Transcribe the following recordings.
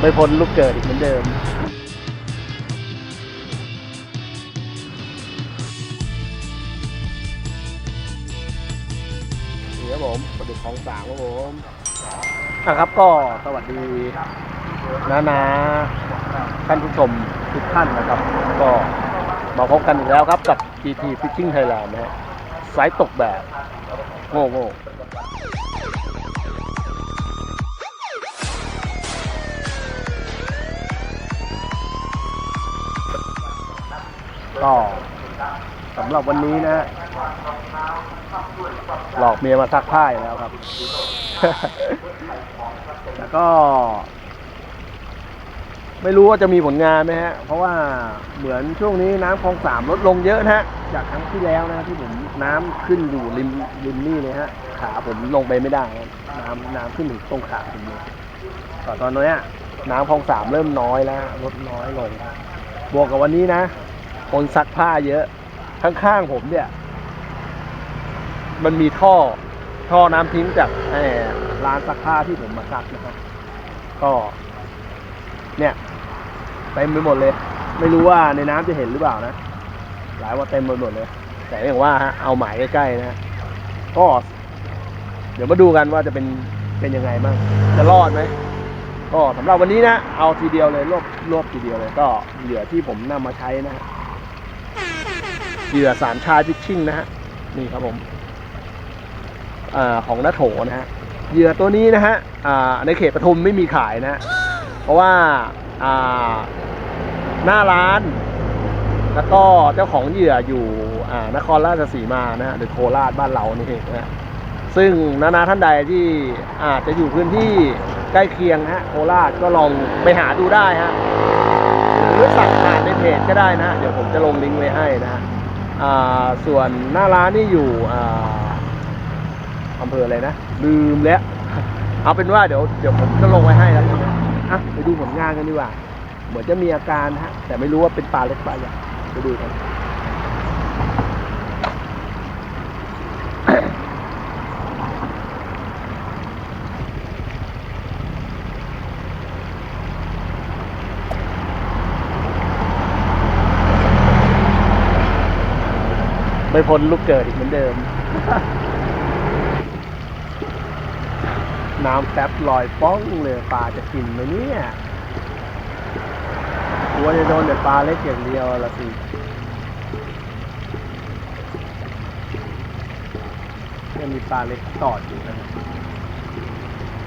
ไม่พ้นลูกเกิดอีกเหมือนเดิม นี่ครับผมประดุกของสามครับผมนะครับก็สวัสดีนะนะท่านผู้ชมทุกท่านนะครับ ก็มาพบกันอีกแล้วครับกับ GT Fishing Thailand นะฮะสายตกแบบ โง่โง่ ก็สำหรับวันนี้นะฮะหลอกเมียมาซักผ้าอีกแล้วครับ แล้วก็ ไม่รู้ว่าจะมีผลงานไหมฮะ เพราะว่าเหมือนช่วงนี้น้ำคลองสามลดลงเยอะนะฮะ จากครั้งที่แล้วนะที่ผมน้ำขึ้นอยู่ริมริมนี่เลยฮะ ขาผมลงไปไม่ได้น้ำน้ำขึ้นถึงตรงขาผมเลยตตอนนี้น้ำคลองสามเริ่มน้อยแล้วลดน้อยลงบวกกับวันนี้นะ คนซักผ้าเยอะ ข้างๆผมเนี่ย มันมีท่อ ท่อน้ำทิ้งจากร้านซักผ้าที่ผมมาซักนะครับ ก็ เนี่ยเต็มไปหมดเลย ไม่รู้ว่าในน้ำจะเห็นหรือเปล่านะ หลายว่าเต็มไปหมดเลย แต่อย่างว่าฮะเอาหมายใกล้ๆนะก็เดี๋ยวมาดูกันว่าจะเป็นเป็นยังไงบ้าง จะรอดไหมก็สำหรับวันนี้นะ เอาทีเดียวเลยรวบรวบทีเดียวเลยก็เหยื่อที่ผมนำมาใช้นะฮะ เหยื่อสามชายพิชชิ่งนะฮะนี่ครับผมอของนาโถนะฮะเหยื่อตัวนี้นะฮะในเขตปทุมไม่มีขายนะฮะเพราะว่าหน้าร้าน แล้วก็เจ้าของเหยื่ออยู่นครราชสีมานะฮะหรือโคราชบ้านเรานี่เองนะซึ่งนานาท่านใดที่อาจจะอยู่พื้นที่ใกล้เคียงฮะโคราชก็ลองไปหาดูได้ฮะหรือสั่งผ่านในเพจก็ได้นะ เดี๋ยวผมจะลงลิงก์ไว้ให้นะฮะ ส่วนหน้าร้านนี่อยู่อำเภออะไรนะ ลืมแล้ว เอาเป็นว่าเดี๋ยวเดี๋ยวผมจะลงไว้ให้แล้วกันนะอะไปดูผลงานกันดีกว่า เหมือนจะมีอาการนะฮะ แต่ไม่รู้ว่าเป็นปลาเล็กปลาใหญ่ไปดูกัน ไม่พ้นลูกเกิดอีกเหมือนเดิม น้ำแป๊บลอยป้องเลยปลาจะกินไหมเนี่ยกลัวจะโดนแต่ปลาเล็กอย่างเดียวละสิยังมีปลาเล็กตอดอยู่นะ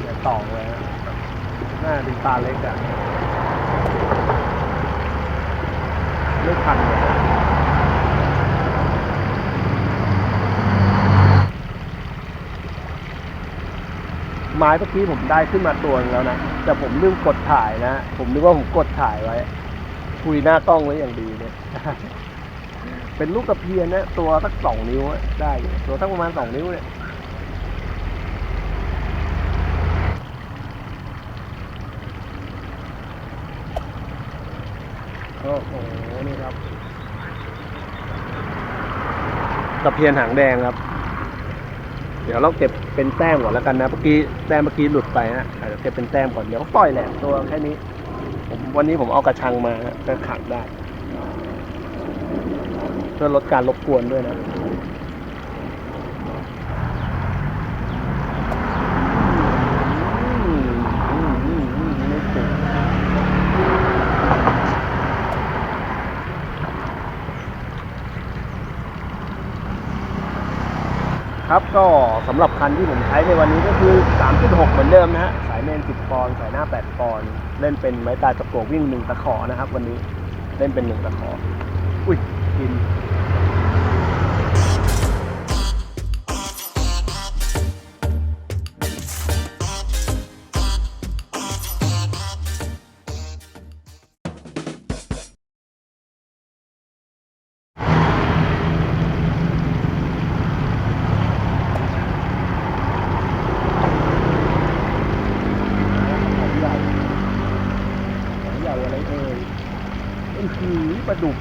เดี๋ยวต่อเลยฮะน่าเป็นปลาเล็กอะไม่ทันเลย ไม้เมื่อกี้ผมได้ขึ้นมาตัวนึงแล้วนะ แต่ผมลืมกดถ่ายนะ ผมนึกว่าผมกดถ่ายไว้ คุยหน้ากล้องไว้อย่างดีเนี่ย เป็นลูกกระเพียนนะ ตัวสักสองนิ้วได้ตัวสักประมาณสองนิ้วเนี่ยโอ้โหนี่ครับตะเพียนหางแดงครับ เดี๋ยวเราเก็บเป็นแต้มก่อนแล้วกันนะเมื่อกี้แต้มเมื่อกี้หลุดไปนะอาจจะเก็บเป็นแต้มก่อนเดี๋ยวปล่อยแหละตัวแค่นี้ ผมวันนี้ผมเอากระชังมาจะก็ขังได้ เพื่อลดการรบกวนด้วยนะ อืมอืมอืมอืมไม่ถึง ครับก็สำหรับ คันที่ผมใช้ในวันนี้ก็คือ 3.6 เหมือนเดิมนะฮะ สายเมน 10 ปอนด์สายหน้า 8 ปอนด์เล่นเป็นไม้ตายตะโกวิ่งหนึ่งตะขอนะครับ วันนี้เล่นเป็นหนึ่งตะขอ อุ้ยกิน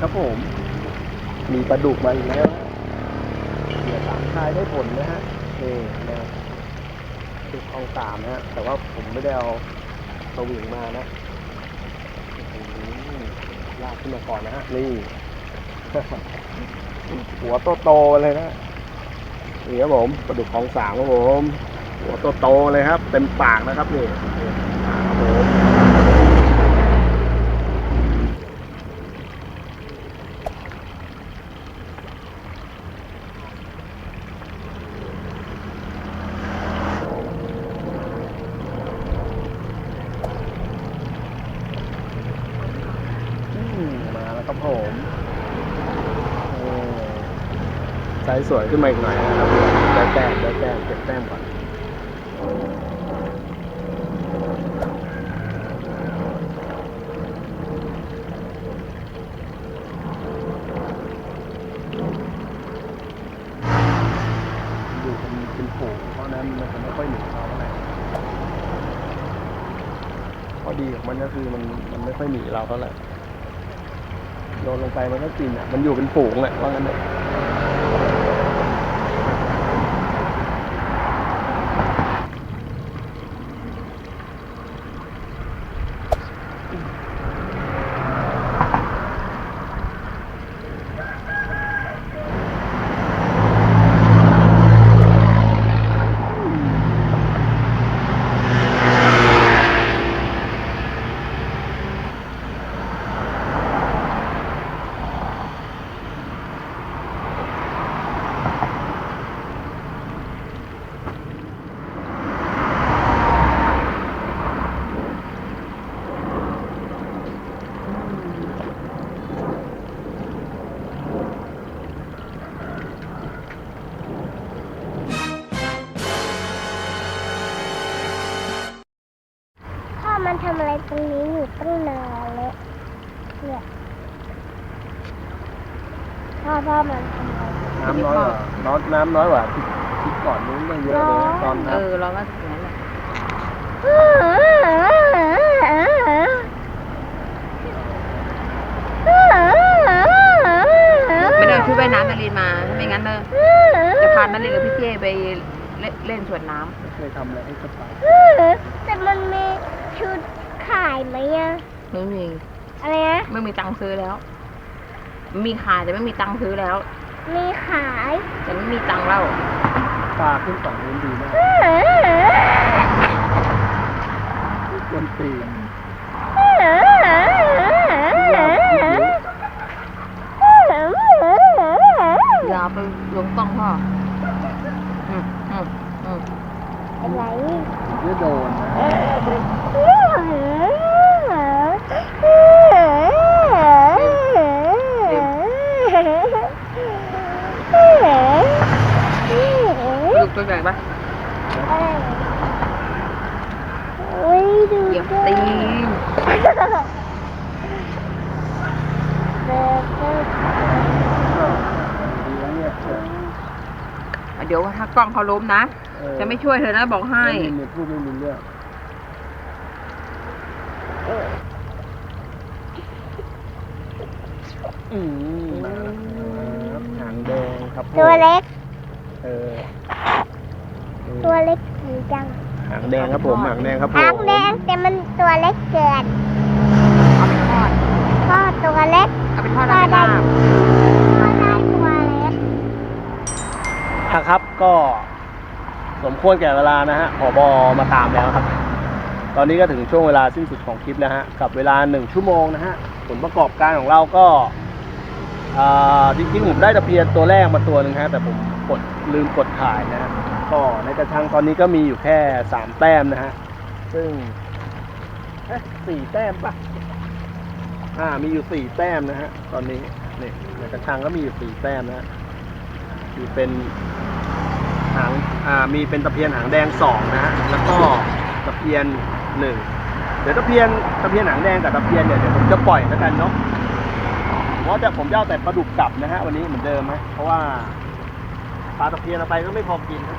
ครับผม มีปลาดุกมาอีกแล้วเหยื่อสามชายได้ผลนะฮะนี่นะดุกของสามนะฮะแต่ว่าผมไม่ได้เอาสวิงมานะลากขึ้นมาก่อนนะฮะนี่หัวโตๆเลยนะนี่ครับผมปลาดุกของสามครับผม หัวโตๆเลยครับ เต็มปากนะครับนี่ครับผม ไซส์สวยขึ้นมาอีกหน่อยนะครับได้แต้มได้แต้มเก็บแต้มก่อนอยู่เป็นเป็นฝูงเพราะนั้นมันจะไม่ค่อยหนีเราเท่าไหร่ข้อดีของมันก็คือมันมันไม่ค่อยหนีเราเท่าไหร่โยนลงไปมันก็กินอะ มันอยู่เป็นฝูงแหละว่างั้นเถอะ พ่อมันทำอะไรตรงนี้อยู่ตั้งนานแล้วเนี่ยพ่อพ่อมันทำอะไร น้ำน้ อยกว่าน้ำน้ำน้อยกว่าที่ที่ก่อนนู้นตั้งเยอะเลยนะตอนเอน้อเราว่าอย่างนั้นแหละไม่ได้เอาชุดว่ายน้ำนารินมาไม่งั้นเนอะจะพานารินกับพี่เจ้ไปเล่นเล่นสวนน้ำไม่เคยทำอะไรให้สบายแต่มันมีชุดขายไหมอะำไม่มี อะไรนะไม่มีตังค์ซื้อแล้ว มีขายแต่ไม่มีตังค์ซื้อแล้ว มีขายแต่ไม่มีตังค์เล่าปลาขึ้นฝั่งนู้นดีมากกวนตีนอย่าไปลงต้องพ่ออืมอืมอืมอะไรเดี๋ยวโดนนะ ตัวใหญ่ปะโอ้ยดูเหยียบด้วยตีนเด็กเด็กดีแล้วเนี่ยเออเดี๋ยวถ้ากล้องเขาล้มนะเออจะไม่ช่วยเธอนะบอกให้ไม่มีเนี่ยพูดไม่มีเรื่องอืมมาแล้วครับหางแดงครับผมตัวเล็ก เออเออ ตัวเล็กจริงจังหางแดงครับผมหางแดงครับผมหางแดงแต่มันตัวเล็กเกินเอาไปทอดพ่อตัวเล็กเอาไปทอดเอาไปลาบพ่อได้ตัวเล็กครับก็สมควรแก่เวลานะฮะผบมาตามแล้วครับ ตอนนี้ก็ถึงช่วงเวลาสิ้นสุดของคลิปแล้วฮะ กับเวลาหนึ่งชั่วโมงนะฮะ ผลประกอบการของเราก็อ่าจริงๆผมได้ตะเพียนตัวแรกมาตัวหนึ่งฮะ แต่ผมกดลืมกดถ่ายนะฮะ ก็ในกระชังตอนนี้ก็มีอยู่แค่สามแต้มนะฮะ ซึ่งสี่แต้มปะอ่า มีอยู่สี่แต้มนะฮะ ตอนนี้นี่ในกระชังก็มีอยู่สี่แต้มนะฮะมีเป็นหาง อ่า มีเป็นตะเพียนหางแดงสองนะฮะ แล้วก็ตะเพียนหนึ่งเดี๋ยวตะเพียนตะเพียนหางแดงกับตะเพียนเนี่ยเดี๋ยวผมจะปล่อยแล้วกันเนาะเพราะจะผมจะเอาแต่ปลาดุกกลับนะฮะวันนี้เหมือนเดิมไหมเพราะว่าปลาตะเพียนเอาไปก็ไม่พอกินนะ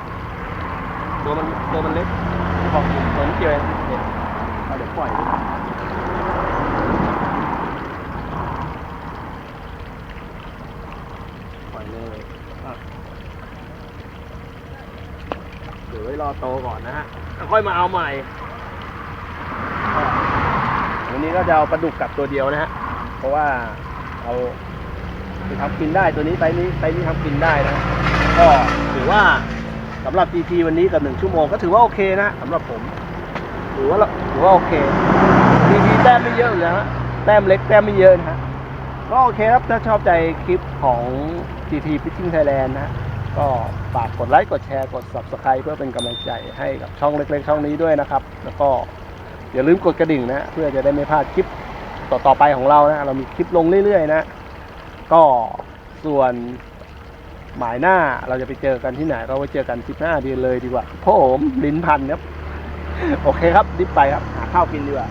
ตัวมันตัวมันเล็กไม่พอกินตัวนิดเดียวเองเนี่ยเอาเดี๋ยวปล่อยปล่อยเลยเดี๋ยวไว้รอโตก่อนนะฮะค่อยมาเอาใหม่วันนี้ก็จะเอาปลาดุกกลับตัวเดียวนะฮะเพราะว่าเราไปทำกินได้ตัวนี้ไซส์นี้ไซส์นี้ทำกินได้นะก็ถือว่า สำหรับ GT วันนี้กับหนึ่งชั่วโมงก็ถือว่าโอเคนะสำหรับผมถือว่าถือว่าโอเค GT แต้มไม่เยอะอยู่แล้วฮะแต้มเล็กแต้มไม่เยอะนะฮะก็โอเคครับถ้าชอบใจคลิปของ GT Fishing Thailand นะฮะก็ฝากกดไลค์กดแชร์กด Subscribe เพื่อเป็นกำลังใจให้กับช่องเล็ก ๆ ช่องนี้ด้วยนะครับ แล้วก็อย่าลืมกดกระดิ่งนะ เพื่อจะได้ไม่พลาดคลิปต่อๆไปของเรานะ เรามีคลิปลงเรื่อยๆนะ ก็ส่วน หมายหน้าเราจะไปเจอกันที่ไหน เราไปเจอกัน15เดือนเลยดีกว่าเพราะผมลิ้นพันครับ โอเคครับรีบไปครับ หาข้าวกินดีกว่า